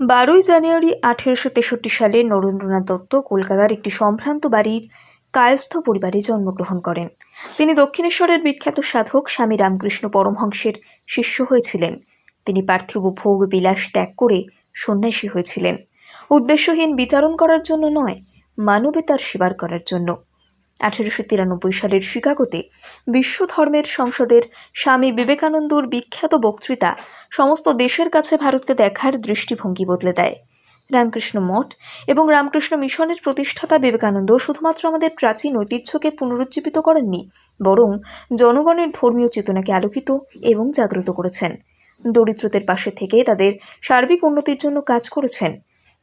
বারোই জানুয়ারি আঠেরোশো তেষট্টি সালে নরেন্দ্রনাথ দত্ত কলকাতার একটি সম্ভ্রান্ত বাড়ির কায়স্থ পরিবারে জন্মগ্রহণ করেন। তিনি দক্ষিণেশ্বরের বিখ্যাত সাধক স্বামী রামকৃষ্ণ পরমহংসের শিষ্য হয়েছিলেন। তিনি পার্থিব ভোগ বিলাস ত্যাগ করে সন্ন্যাসী হয়েছিলেন। উদ্দেশ্যহীন বিতরণ করার জন্য নয়, মানবতার সেবার করার জন্য। আঠেরোশো তিরানব্বই সালের শিকাগোতে বিশ্ব ধর্মের সংসদের স্বামী বিবেকানন্দর বিখ্যাত বক্তৃতা সমস্ত দেশের কাছে ভারতকে দেখার দৃষ্টিভঙ্গি বদলে দেয়। রামকৃষ্ণ মঠ এবং রামকৃষ্ণ মিশনের প্রতিষ্ঠাতা বিবেকানন্দ শুধুমাত্র আমাদের প্রাচীন ঐতিহ্যকে পুনরুজ্জীবিত করেননি, বরং জনগণের ধর্মীয় চেতনাকে আলোকিত এবং জাগ্রত করেছেন। দরিদ্রদের পাশে থেকে তাদের সার্বিক উন্নতির জন্য কাজ করেছেন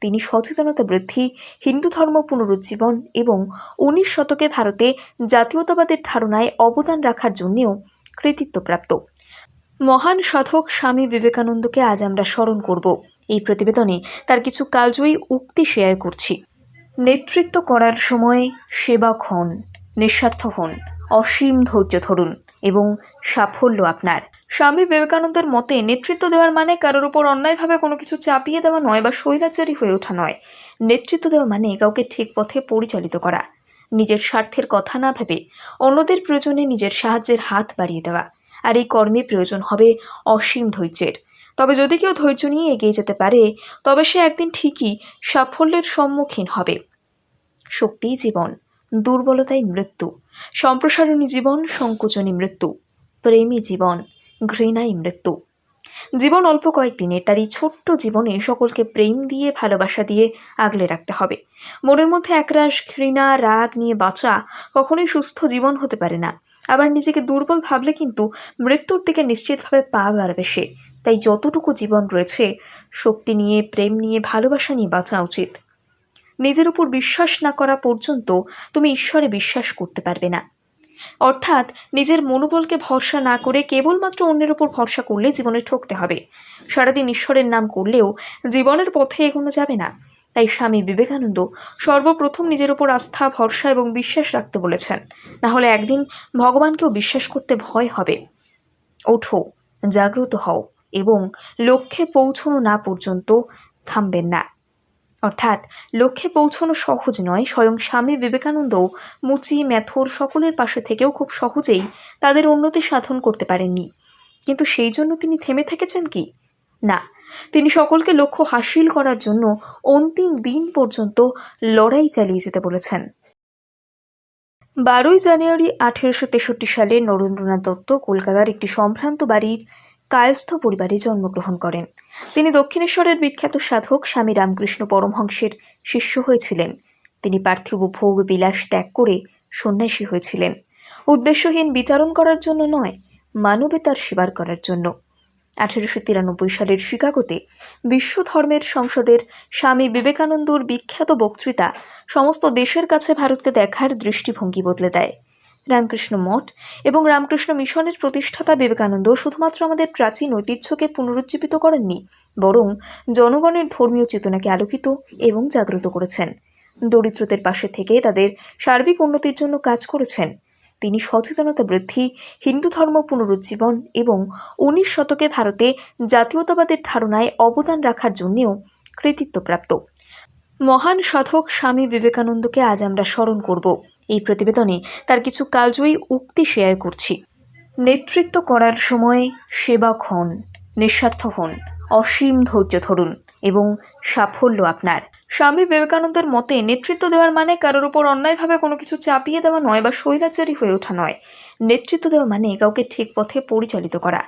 তিনি সচেতনতা বৃদ্ধি, হিন্দু ধর্ম পুনরুজ্জীবন এবং উনিশ শতকে ভারতে জাতীয়তাবাদের ধারণায় অবদান রাখার জন্যেও কৃতিত্বপ্রাপ্ত মহান সাধক স্বামী বিবেকানন্দকে আজ আমরা স্মরণ করব। এই প্রতিবেদনে তার কিছু কালজয়ী উক্তি শেয়ার করছি। নেতৃত্ব করার সময় সেবক হন, নিঃস্বার্থ হন, অসীম ধৈর্য ধরুন এবং সাফল্য আপনার। স্বামী বিবেকানন্দের মতে নেতৃত্ব দেওয়ার মানে কারোর উপর অন্যায়ভাবে কোনো কিছু চাপিয়ে দেওয়া নয় বা স্বৈরাচারী হয়ে ওঠা নয়। নেতৃত্ব দেওয়া মানে কাউকে ঠিক পথে পরিচালিত করা, নিজের স্বার্থের কথা না ভেবে অন্যদের প্রয়োজনে নিজের সাহায্যের হাত বাড়িয়ে দেওয়া। আর এই কর্মে প্রয়োজন হবে অসীম ধৈর্যের। তবে যদি কেউ ধৈর্য নিয়ে এগিয়ে যেতে পারে, তবে সে একদিন ঠিকই সাফল্যের সম্মুখীন হবে। শক্তিই জীবন, দুর্বলতাই মৃত্যু, সম্প্রসারণী জীবন, সংকোচনী মৃত্যু, প্রেমী জীবন ঘৃণাই মৃত্যু। জীবন অল্প কয়েকদিনের তার এই ছোট্ট জীবনে সকলকে প্রেম দিয়ে, ভালোবাসা দিয়ে আগলে রাখতে হবে। মনের মধ্যে একরাশ, ঘৃণা, রাগ নিয়ে বাঁচা কখনোই সুস্থ জীবন হতে পারে না। আবার নিজেকে দুর্বল ভাবলে কিন্তু মৃত্যুর দিকে নিশ্চিতভাবে পা বাড়বে সে। তাই যতটুকু জীবন রয়েছে, শক্তি নিয়ে, প্রেম নিয়ে, ভালোবাসা নিয়ে বাঁচা উচিত। নিজের উপর বিশ্বাস না করা পর্যন্ত তুমি ঈশ্বরে বিশ্বাস করতে পারবে না। অর্থাৎ নিজের মনোবলকে ভরসা না করে কেবলমাত্র অন্যের উপর ভরসা করলে জীবনে ঠকতে হবে। সারাদিন ঈশ্বরের নাম করলেও জীবনের পথে এগোনো যাবে না। তাই স্বামী বিবেকানন্দ সর্বপ্রথম নিজের উপর আস্থা, ভরসা এবং বিশ্বাস রাখতে বলেছেন। না হলে একদিন ভগবানকেও বিশ্বাস করতে ভয় হবে। ওঠো, জাগ্রত হও এবং লক্ষ্যে পৌঁছনো না পর্যন্ত থামবেন না। অর্থাৎ লক্ষ্যে পৌঁছানো সহজ নয়, স্বয়ং স্বামী বিবেকানন্দ মুচি, ম্যাথর সকলের পাশে থেকেও খুব সহজেই তাদের উন্নতি সাধন করতে পারেননি। কিন্তু সেই জন্য তিনি থেমে থেকেছেন কি? না, তিনি সকলকে লক্ষ্য হাসিল করার জন্য অন্তিম দিন পর্যন্ত লড়াই চালিয়ে যেতে বলেছেন। বারোই জানুয়ারি আঠেরোশো তেষট্টি সালে নরেন্দ্রনাথ দত্ত কলকাতার একটি সম্ভ্রান্ত বাড়ির কায়স্থ পরিবারে জন্মগ্রহণ করেন। তিনি দক্ষিণেশ্বরের বিখ্যাত সাধক স্বামী রামকৃষ্ণ পরমহংসের শিষ্য হয়েছিলেন। তিনি পার্থিব ভোগ বিলাস ত্যাগ করে সন্ন্যাসী হয়েছিলেন। উদ্দেশ্যহীন বিচারণ করার জন্য নয়, মানবতার সেবার করার জন্য। আঠেরোশো তিরানব্বই সালের শিকাগোতে বিশ্ব ধর্মের সংসদের স্বামী বিবেকানন্দর বিখ্যাত বক্তৃতা সমস্ত দেশের কাছে ভারতকে দেখার দৃষ্টিভঙ্গি বদলে দেয়। রামকৃষ্ণ মঠ এবং রামকৃষ্ণ মিশনের প্রতিষ্ঠাতা বিবেকানন্দ শুধুমাত্র আমাদের প্রাচীন ঐতিহ্যকে পুনরুজ্জীবিত করেননি, বরং জনগণের ধর্মীয় চেতনাকে আলোকিত এবং জাগ্রত করেছেন। দরিদ্রদের পাশে থেকে তাদের সার্বিক উন্নতির জন্য কাজ করেছেন। তিনি সচেতনতা বৃদ্ধি, হিন্দু ধর্ম পুনরুজ্জীবন এবং উনিশ শতকে ভারতে জাতীয়তাবাদের ধারণায় অবদান রাখার জন্যেও কৃতিত্বপ্রাপ্ত। মহান সাধক স্বামী বিবেকানন্দকে আজ আমরা স্মরণ করব। এই প্রতিবেদনে তার কিছু কালজয়ী উক্তি শেয়ার করছি। নেতৃত্ব করার সময় সেবক হন, নিঃস্বার্থ হন, অসীম ধৈর্য ধরুন এবং সাফল্য আপনার। স্বামী বিবেকানন্দের মতে নেতৃত্ব দেওয়ার মানে কারোর উপর অন্যায়ভাবে কোনো কিছু চাপিয়ে দেওয়া নয় বা স্বৈরাচারী হয়ে ওঠা নয়। নেতৃত্ব দেওয়া মানে কাউকে ঠিক পথে পরিচালিত করা,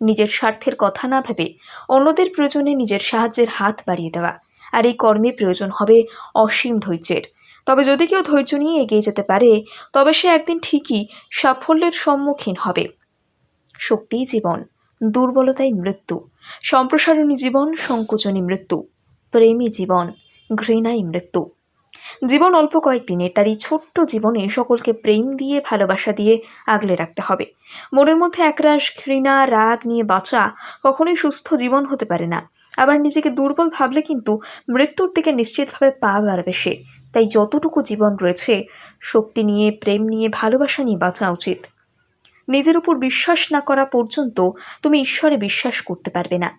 নিজের স্বার্থের কথা না ভেবে অন্যদের প্রয়োজনে নিজের সাহায্যের হাত বাড়িয়ে দেওয়া। আর এই কর্মে প্রয়োজন হবে অসীম ধৈর্যের। তবে যদি কেউ ধৈর্য নিয়ে এগিয়ে যেতে পারে, তবে সে একদিন ঠিকই সাফল্যের সম্মুখীন হবে। শক্তিই জীবন, দুর্বলতাই মৃত্যু, সম্প্রসারণী জীবন, সংকোচনী মৃত্যু, প্রেমী জীবন, ঘৃণাই মৃত্যু। জীবন অল্প কয়েকদিনের তার এই ছোট্ট জীবনে সকলকে প্রেম দিয়ে, ভালোবাসা দিয়ে আগলে রাখতে হবে। মনের মধ্যে একরাশ, ঘৃণা, রাগ নিয়ে বাঁচা কখনোই সুস্থ জীবন হতে পারে না। আবার নিজেকে দুর্বল ভাবলে কিন্তু মৃত্যুর দিকে নিশ্চিতভাবে পা বাড়বে সে। তাই যতটুকু জীবন রয়েছে, শক্তি নিয়ে, প্রেম নিয়ে, ভালোবাসা নিয়ে বাঁচা উচিত। নিজের উপর বিশ্বাস না করা পর্যন্ত তুমি ঈশ্বরে বিশ্বাস করতে পারবে না।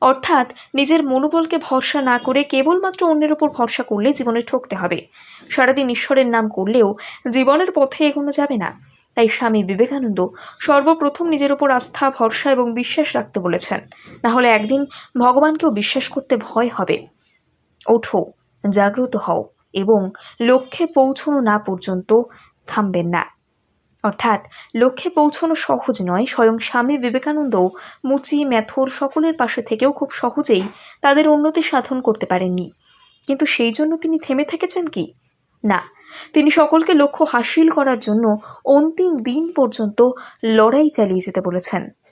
অর্থাৎ নিজের মনোবলকে ভরসা না করে কেবলমাত্র অন্যের ওপর ভরসা করলে জীবনে ঠকতে হবে। সারাদিন ঈশ্বরের নাম করলেও জীবনের পথে এগোনো যাবে না। তাই স্বামী বিবেকানন্দ সর্বপ্রথম নিজের ওপর আস্থা, ভরসা এবং বিশ্বাস রাখতে বলেছেন। না হলে একদিন ভগবানকেও বিশ্বাস করতে ভয় হবে। ওঠো, জাগ্রত হও। এবং লক্ষ্যে পৌঁছনো না পর্যন্ত থামবেন না। অর্থাৎ, লক্ষ্যে পৌঁছানো সহজ নয়, স্বয়ং স্বামী বিবেকানন্দ, মুচি, ম্যাথর সকলের পাশে থেকেও খুব সহজেই তাদের উন্নতি সাধন করতে পারেননি। কিন্তু সেই জন্য তিনি থেমে থেকেছেন কি? না, তিনি সকলকে লক্ষ্য হাসিল করার জন্য অন্তিম দিন পর্যন্ত লড়াই চালিয়ে যেতে বলেছেন।